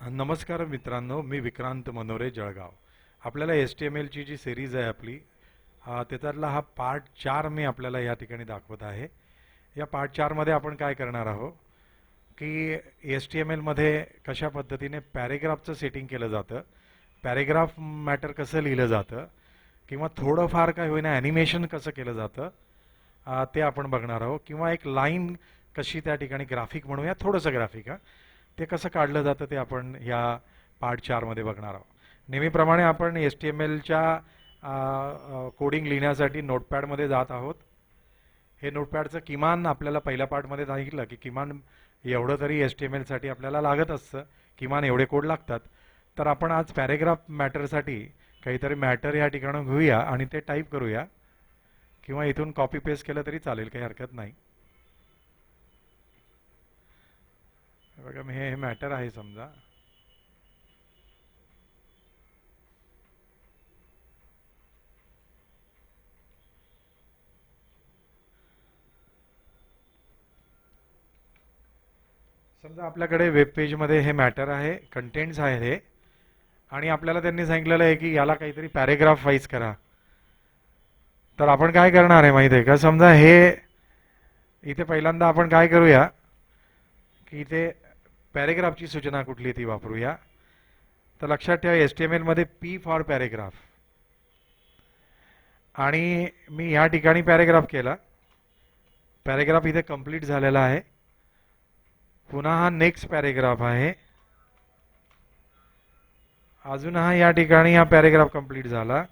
नमस्कार मित्रांनो मी विक्रांत मनोरे जळगाव. आपल्याला एस टी एम एलची जी सिरीज आहे आपली त्याच्यातला हा पार्ट चार मी आपल्याला या ठिकाणी दाखवत आहे. या पार्ट चारमध्ये आपण काय करणार आहोत की एस टी एम एलमध्ये कशा पद्धतीने पॅरेग्राफचं सेटिंग केलं जातं पॅरेग्राफ मॅटर कसं लिहिलं जातं किंवा थोडंफार काय होईना ॲनिमेशन कसं केलं जातं ते आपण बघणार आहोत. किंवा एक लाईन कशी त्या ठिकाणी ग्राफिक म्हणूया थोडंसं ग्राफिक हां. ते कसं काढलं जातं ते आपण या पार्ट चारमध्ये बघणार आहोत. नेहमीप्रमाणे आपण एस टी एम एलच्या कोडिंग लिहिण्यासाठी नोटपॅडमध्ये जात आहोत. हे नोटपॅडचं किमान आपल्याला पहिल्या पार्टमध्ये सांगितलं की किमान एवढं तरी एस टी एम एलसाठी आपल्याला लागत असतं. किमान एवढे कोड लागतात. तर आपण आज पॅरेग्राफ मॅटरसाठी काहीतरी मॅटर या ठिकाणी घेऊया आणि ते टाईप करूया. किंवा इथून कॉपी पेस्ट केलं तरी चालेल काही हरकत नाही. बघा मी हे मॅटर आहे समजा. समजा आपल्याकडे वेब पेजमध्ये हे मॅटर आहे कंटेंट्स आहे हे. आणि आपल्याला त्यांनी सांगितलेलं आहे की याला काहीतरी पॅरेग्राफ वाईज करा. तर आपण काय करणार आहे माहिती आहे का? समजा हे इथे पहिल्यांदा आपण काय करूया की इथे पॅरेग्राफची सूचना कुठली ती वापरूया. तर लक्षात ठेवा एस टी एम एलमध्ये पी फॉर पॅरेग्राफ आणि मी ह्या ठिकाणी पॅरेग्राफ केला. पॅरेग्राफ इथे कंप्लीट झालेला आहे. पुन्हा हा नेक्स्ट पॅरेग्राफ आहे. अजून हा या ठिकाणी हा पॅरेग्राफ कंप्लीट झाला.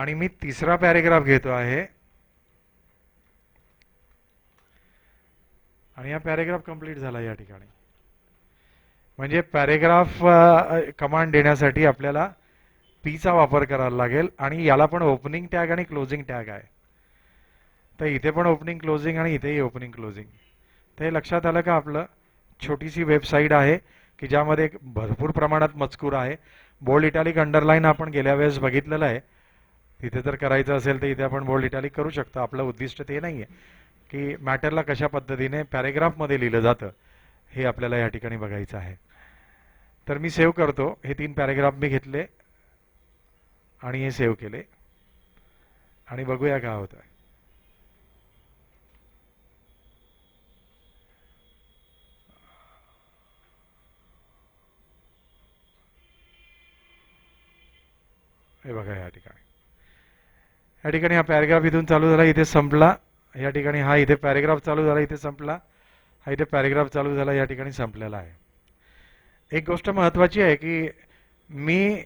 आणि मी तिसरा पॅरेग्राफ घेतो आहे. आणि हा पॅरेग्राफ कंप्लीट झाला या ठिकाणी. म्हणजे पॅरेग्राफ कमांड देण्यासाठी आपल्याला पीचा वापर करायला लागेल आणि याला पण ओपनिंग टॅग आणि क्लोजिंग टॅग आहे. तर इथे पण ओपनिंग क्लोजिंग आणि इथेही ओपनिंग क्लोजिंग. तर हे लक्षात आलं का आपलं? छोटीशी वेबसाईट आहे की ज्यामध्ये एक भरपूर प्रमाणात मजकूर आहे. बोल्ड इटालिक अंडरलाईन आपण गेल्या वेळेस बघितलेलं आहे. तिथे जर करायचं असेल तर इथे आपण बोल्ड इटॅलिक करू शकतो. आपलं उद्दिष्ट ते नाही आहे की मॅटरला कशा पद्धतीने पॅरेग्राफमध्ये लिहिलं जातं हे आपल्याला या ठिकाणी बघायचं आहे. तर मी सेव्ह करतो. हे तीन पॅरेग्राफ मी घेतले आणि हे सेव्ह केले. आणि बघूया काय होतं हे बघा या ठिकाणी. या ठिकाणी हा पॅरेग्राफ इथून चालू झाला इथे संपला. या ठिकाणी हा इथे पॅरेग्राफ चालू झाला इथे संपला. हा इथे पॅरेग्राफ चालू झाला या ठिकाणी संपलेला आहे. एक गोष्ट महत्त्वाची आहे की मी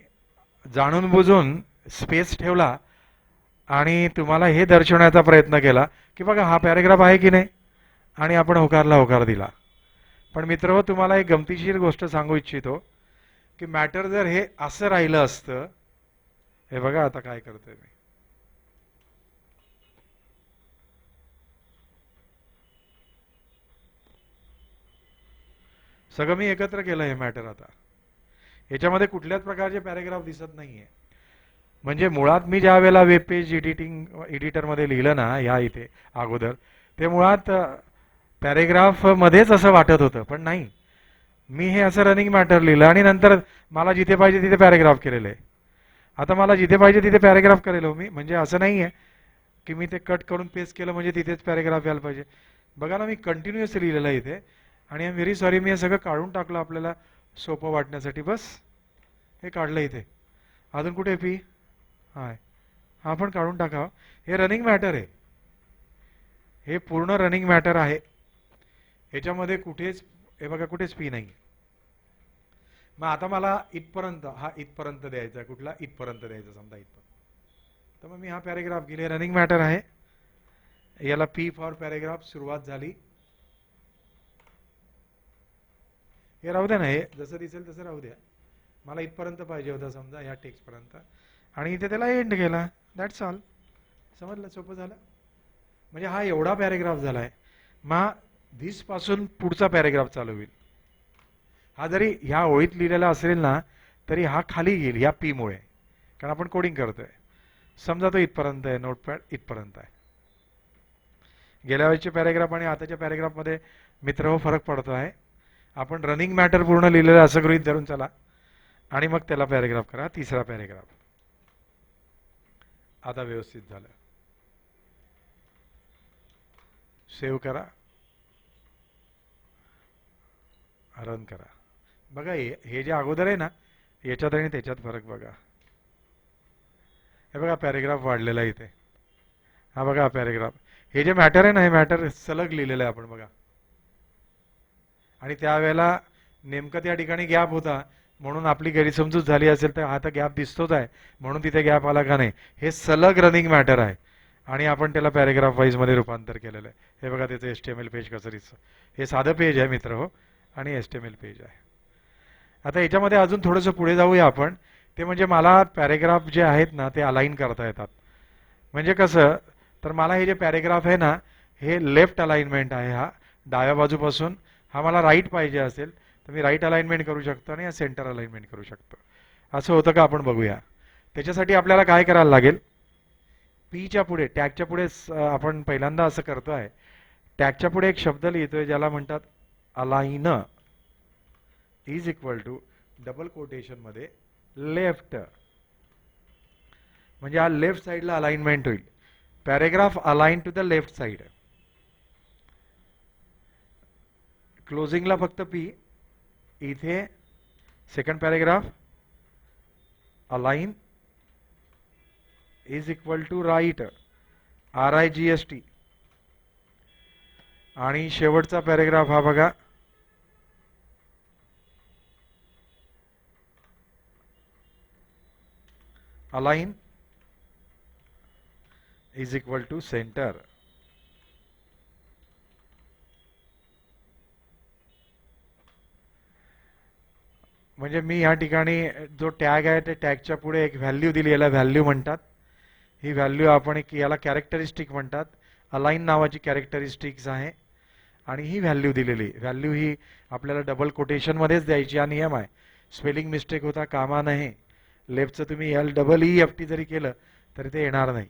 जाणून बुजून स्पेस ठेवला आणि तुम्हाला हे दर्शवण्याचा प्रयत्न केला की बघा हा पॅरेग्राफ आहे की नाही? आणि आपण होकारला होकार दिला. पण मित्र तुम्हाला एक गमतीशीर गोष्ट सांगू इच्छितो की मॅटर जर हे असं राहिलं असतं हे बघा आता काय करतोय मी. सगळं मी एकत्र केलं हे मॅटर आता. याच्यामध्ये कुठल्याच प्रकारचे पॅरेग्राफ दिसत नाही आहे म्हणजे मुळात मी ज्या वेळेला वेब पेज एडिटिंग एडिटरमध्ये लिहिलं ना ह्या इथे अगोदर ते मुळात पॅरेग्राफमध्येच असं वाटत होतं पण नाही. मी हे असं रनिंग मॅटर लिहिलं आणि नंतर मला जिथे पाहिजे तिथे पॅरेग्राफ केलेलं आहे. आता मला जिथे पाहिजे तिथे पॅरेग्राफ करेल हो मी. म्हणजे असं नाही आहे की मी ते कट करून पेस्ट केलं म्हणजे तिथेच पॅरेग्राफ यायला पाहिजे. बघा ना मी कंटिन्युअस लिहिलेलं आहे इथे. आणि आय एम व्हेरी सॉरी मी हे सगळं काढून टाकलं आपल्याला सोपं वाटण्यासाठी. बस हे काढलं इथे. अजून कुठे पी? हाय. हा पण काढून टाका. हे रनिंग मॅटर आहे. हे पूर्ण रनिंग मॅटर आहे. ह्याच्यामध्ये कुठेच हे बघा कुठेच पी नाही. मग आता मला इथपर्यंत हा इथपर्यंत द्यायचा आहे. कुठला? इथपर्यंत द्यायचा समजा इथपर्यंत. तर मग मी हा पॅरेग्राफ गेले रनिंग मॅटर आहे. याला पी फॉर पॅरेग्राफ सुरुवात झाली. हे राहू द्या ना हे जसं दिसेल तसं राहू द्या. मला इथपर्यंत पाहिजे होता समजा या टेक्स्टपर्यंत. आणि इथे त्याला एंड केला. दॅट्स ऑल समजलं? सोपं झालं? म्हणजे हा एवढा पॅरेग्राफ झाला आहे मग धीसपासून पुढचा पॅरेग्राफ चालू होईल. हा जरी ह्या ओळीत लिहिलेला असेल ना तरी हा खाली येईल ह्या पीमुळे कारण आपण कोडिंग करतोय. समजा तो इथपर्यंत आहे नोटपॅड इथपर्यंत आहे. गेल्या वेळेचे पॅरेग्राफ आणि आताच्या पॅरेग्राफमध्ये मित्र हो फरक पडतो आहे. आपण रनिंग मॅटर पूर्ण लिहिलेलं असं गृहीत धरून चला. आणि मग त्याला पॅरेग्राफ करा तिसरा पॅरेग्राफ आता व्यवस्थित झालं. सेव्ह करा. रन करा. बघा हे हे जे अगोदर आहे ना याच्यात आणि त्याच्यात फरक बघा. हे बघा पॅरेग्राफ वाढलेला आहे इथे. हा बघा पॅरेग्राफ हे जे मॅटर आहे ना हे मॅटर सलग लिहिलेलं आहे आपण बघा. आणि त्यावेळेला नेमकं त्या ठिकाणी गॅप होता. म्हणून आपली गैरसमजूत झाली असेल तर हा तर गॅप दिसतोच आहे. म्हणून तिथे गॅप आला का नाही? हे सलग रनिंग मॅटर आहे. आणि आपण त्याला पॅरेग्राफ वाईजमध्ये रूपांतर केलेलं आहे. हे बघा त्याचं S T M L page कसरीचं हे साधं पेज आहे मित्र हो. आणि S T M L page आहे. आता याच्यामध्ये अजून थोडंसं पुढे जाऊया आपण. ते म्हणजे मला पॅरेग्राफ जे आहेत ना ते अलाईन करता येतात. म्हणजे कसं? तर मला हे जे पॅरेग्राफ आहे ना हे लेफ्ट अलाइनमेंट आहे हा. डाव्या बाजूपासून हा मला राईट पाहिजे असेल तर मी राईट अलाइनमेंट करू शकतो आणि सेंटर अलाइनमेंट करू शकतो. असं होतं का आपण बघूया. त्याच्यासाठी आपल्याला काय करायला लागेल? पीच्या पुढे टॅगच्या पुढे आपण पहिल्यांदा असं करतो आहे टॅगच्या पुढे एक शब्द लिहितोय ज्याला म्हणतात align is equal to double कोटेशनमध्ये left म्हणजे हा लेफ्ट साईडला अलाइनमेंट होईल. Paragraph align to the left side क्लोजिंगला फक्त पी इथे second paragraph align is equal to right R I G S T आणि शेवटचा पॅरेग्राफ हा बघा. Align is equal to centre म्हणजे मी या ठिकाणी जो टॅग आहे त्या टॅगच्या पुढे एक व्हॅल्यू दिली याला व्हॅल्यू म्हणतात. ही व्हॅल्यू आपण एक याला कॅरेक्टरिस्टिक म्हणतात. अलाईन नावाची कॅरेक्टरिस्टिक्स आहे. आणि ही व्हॅल्यू दिलेली. व्हॅल्यू ही आपल्याला डबल कोटेशनमध्येच द्यायची हा नियम आहे. स्पेलिंग मिस्टेक होता कामा नाही लेफ्टचं तुम्ही L double E F T जरी केलं तरी ते येणार नाही.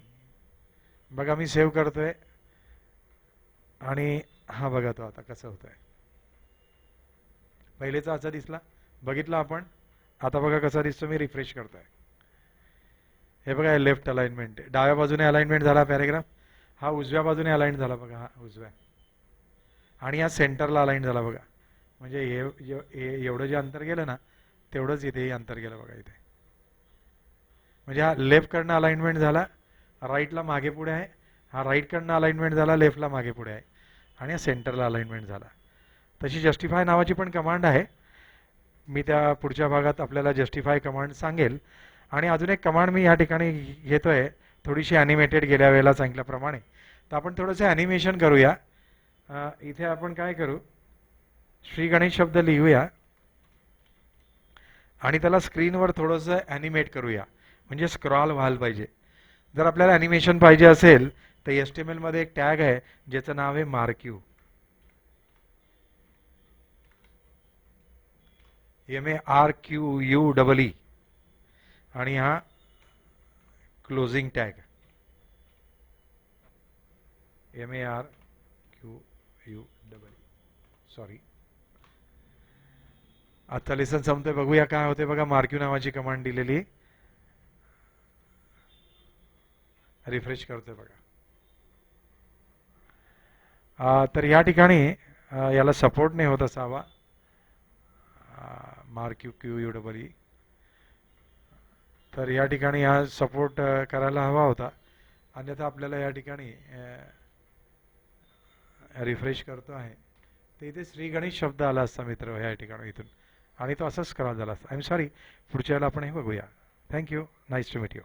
बघा मी सेव्ह करतोय. आणि हा बघा तो आता कसं होतं आहे पहिलेचा असा दिसला? बघितलं आपण. आता बघा कसा दिसतो मी रिफ्रेश करतोय. हे बघा लेफ्ट अलाइनमेंट डाव्या बाजूने अलाइनमेंट झाला पॅरेग्राफ हा उजव्या बाजूने अलाइन झाला बघा हा उजव्या. आणि हा सेंटरला अलाइन झाला बघा. म्हणजे हे हे- एवढं जे अंतर गेलं ना तेवढंच इथे अंतर गेलं बघा इथे. म्हणजे हा लेफ्टकडनं अलाइनमेंट झाला राईटला मागे पुढे आहे. हा राईटकडनं अलाइनमेंट झाला लेफ्टला मागे पुढे आहे. आणि हा सेंटरला अलाइनमेंट झाला. तशी जस्टिफाय नावाची पण कमांड आहे. मी त्या पुढच्या भागात आपल्याला जस्टिफाय कमांड सांगेल. आणि अजून एक कमांड मी या ठिकाणी घेतो आहे थोडीशी ॲनिमेटेड गेल्या वेळेला सांगितल्याप्रमाणे. तर आपण थोडंसं ॲनिमेशन करूया. इथे आपण काय करू? श्री गणेश शब्द लिहूया. आणि त्याला स्क्रीनवर थोडंसं ॲनिमेट करूया. म्हणजे स्क्रॉल व्हायला पाहिजे. जर आपल्याला ॲनिमेशन पाहिजे असेल तर एस टी एम एलमध्ये एक टॅग आहे ज्याचं नाव आहे marquee. M A R Q U double E आणि हा closing tag M A R Q U double E sorry आता लेसन संपतोय. बघूया काय होते बघा मार्क्यू नावाची कमांड दिलेली. रिफ्रेश करतोय बघा. तर या ठिकाणी याला सपोर्ट नाही होत असावा. Mark U Q U double E तर या ठिकाणी हा सपोर्ट करायला हवा होता. अन्यथा आपल्याला या ठिकाणी रिफ्रेश करतो आहे. तर इथे श्री गणेश शब्द आला असता मित्र या ठिकाणी इथून. आणि तो असाच करायला झाला असता. आय एम सॉरी पुढच्या वेळेला आपण हे बघूया. Thank you nice to meet you